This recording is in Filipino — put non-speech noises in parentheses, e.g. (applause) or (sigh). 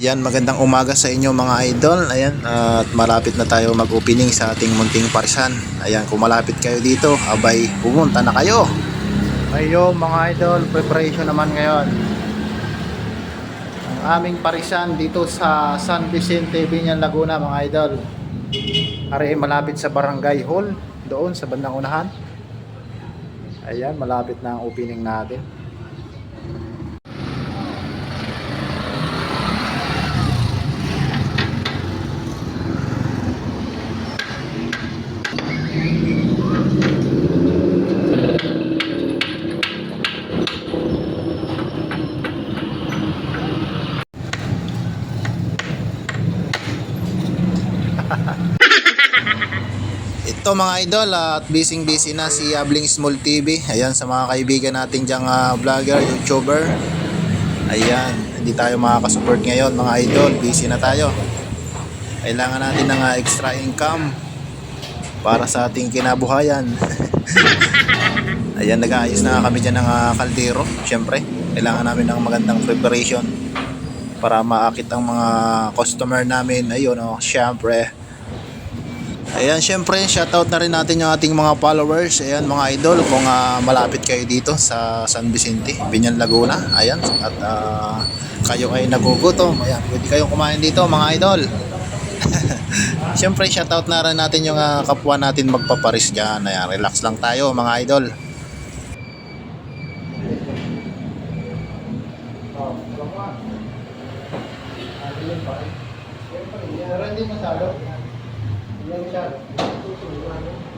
Yan, magandang umaga sa inyo mga idol. Ayan, at malapit na tayo mag-opening sa ating munting parisan. Ayan, kung malapit kayo dito, abay, pumunta na kayo. Ayo mga idol, preparation naman ngayon. Ang aming parisan dito sa San Vicente, Binyan, Laguna mga idol. Ari malapit sa Barangay Hall, doon sa bandang unahan. Ayan, malapit na ang opening natin. Ito mga idol at busy busy na si Abling Small TV. Ayan sa mga kaibigan nating diyang ah, vlogger, YouTuber. Ayan, hindi tayo makakasupport ngayon mga idol. Busy na tayo. Kailangan natin ng ah, extra income para sa ating kinabuhayan. (laughs) Ayan, nag-aayos na kami dyan ng ah, kaldero. Siyempre, kailangan namin ng magandang preparation para maakit ang mga customer namin. Ayun, oh, siyempre. Ayan, syempre, shoutout na rin natin yung ating mga followers. Ayan, mga idol, kung ah, malapit kayo dito sa San Vicente, Binyan, Laguna. Ayan, at ah, kayo ay nagugutom. Ayan, pwede kayong kumain dito, mga idol. (laughs) syempre, shoutout na rin natin yung ah, kapwa natin magpaparis dyan. Ayan, relax lang tayo, mga idol. Hindi masyado. Hindi masyado.